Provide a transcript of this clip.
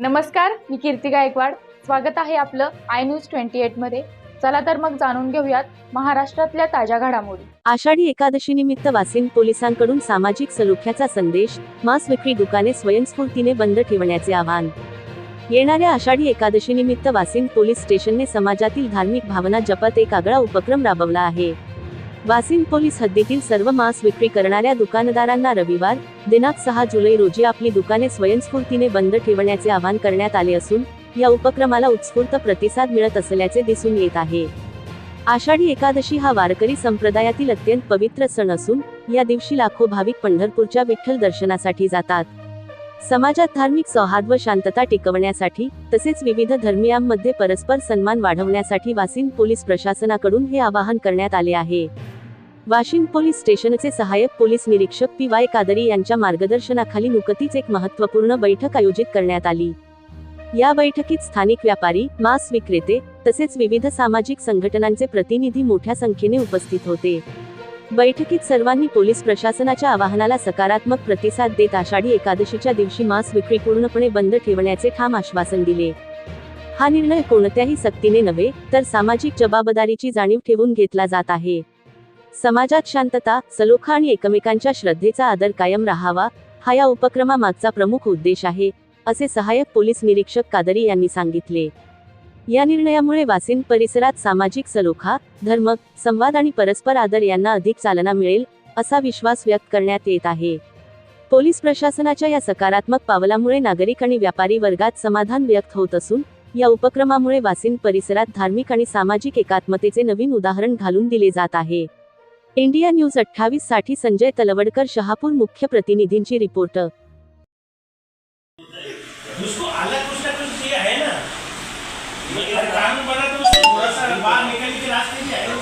नमस्कार मी कीर्ती गायकवाड. स्वागत आहे आपलं आय न्यूज ट्वेंटी एटमध्ये चला तर मग जाणून घेऊयात महाराष्ट्रातल्या ताज्या घडामोडी. आषाढी एकादशी निमित्त वासिन पोलिसांकडून सामाजिक सलोख्याचा संदेश मांस विक्री दुकाने स्वयंस्फूर्तीने बंद ठेवण्याचे आवाहन. येणाऱ्या आषाढी एकादशी निमित्त वासिन पोलीस स्टेशनने समाजातील धार्मिक भावना जपत एक आगळा उपक्रम राबवला आहे. वासिन पोलीस हद्दीतील सर्व मांस विक्री करणाऱ्या दुकानदारांना रविवार दिनांक सहा जुलै रोजी आपली दुकाने स्वयंस्फूर्तीने बंद ठेवण्याचे आवाहन करण्यात आले असून या उपक्रमाला उत्स्फूर्त प्रतिसाद मिळत असल्याचे दिसून येत आहे. आषाढी एकादशी हा वारकरी संप्रदायातील अत्यंत पवित्र सण असून या दिवशी लाखो भाविक पंढरपूरच्या विठ्ठल दर्शनासाठी जातात. समाजात धार्मिक सौहार्द व शांतता टिकवण्यासाठी तसेच विविध धर्मियांमध्ये परस्पर सन्मान वाढवण्यासाठी वाशिम पोलीस प्रशासनाकडून हे आवाहन करण्यात आले आहे. वाशिम पोलीस स्टेशनचे सहाय्यक पोलीस निरीक्षक पी वाय कादरी यांच्या मार्गदर्शनाखाली नुकतीच एक महत्त्वपूर्ण बैठक आयोजित करण्यात आली. या बैठकीत स्थानिक व्यापारी मांस विक्रेते तसेच विविध सामाजिक संघटनांचे प्रतिनिधी मोठ्या संख्येने उपस्थित होते. बैठकीत सर्वांनी पोलीस प्रशासनाच्या आवाहनाला सकारात्मक प्रतिसाद देत आषाढी एकादशीच्या दिवशी मांस विक्री पूर्णपणे बंद ठेवण्याचे ठाम आश्वासन दिले. हा निर्णय कोणत्याही सक्तीने नव्हे तर सामाजिक जबाबदारीची जाणीव ठेवून घेतला जात आहे. समाजात शांतता सलोखा आणि एकमेकांच्या श्रद्धेचा आदर कायम राहावा हा या उपक्रमामागचा प्रमुख उद्देश आहे असे सहाय्यक पोलीस निरीक्षक कादरी यांनी सांगितले. या निर्णयामुळे वासिन परिसरात सामाजिक सलोखा धर्म संवाद आणि परस्पर आदर यांना अधिक चालना मिळेल असा विश्वास व्यक्त करण्यात येत आहे. पोलीस प्रशासनाच्या या सकारात्मक पावलामुळे नागरिक आणि व्यापारी वर्गात समाधान व्यक्त होत असून या उपक्रमामुळे वासिन परिसरात धार्मिक आणि सामाजिक एकात्मतेचे नवीन उदाहरण घालून दिले जात आहे. इंडिया न्यूज अठ्ठावीससाठी संजय तलवडकर शहापूर मुख्य प्रतिनिधींची रिपोर्ट. उसको अलग कुछ ना कुछ चाहिए है ना अगर कानून बना तो उसको थोड़ा सा बाहर निकलने के रास्ते भी है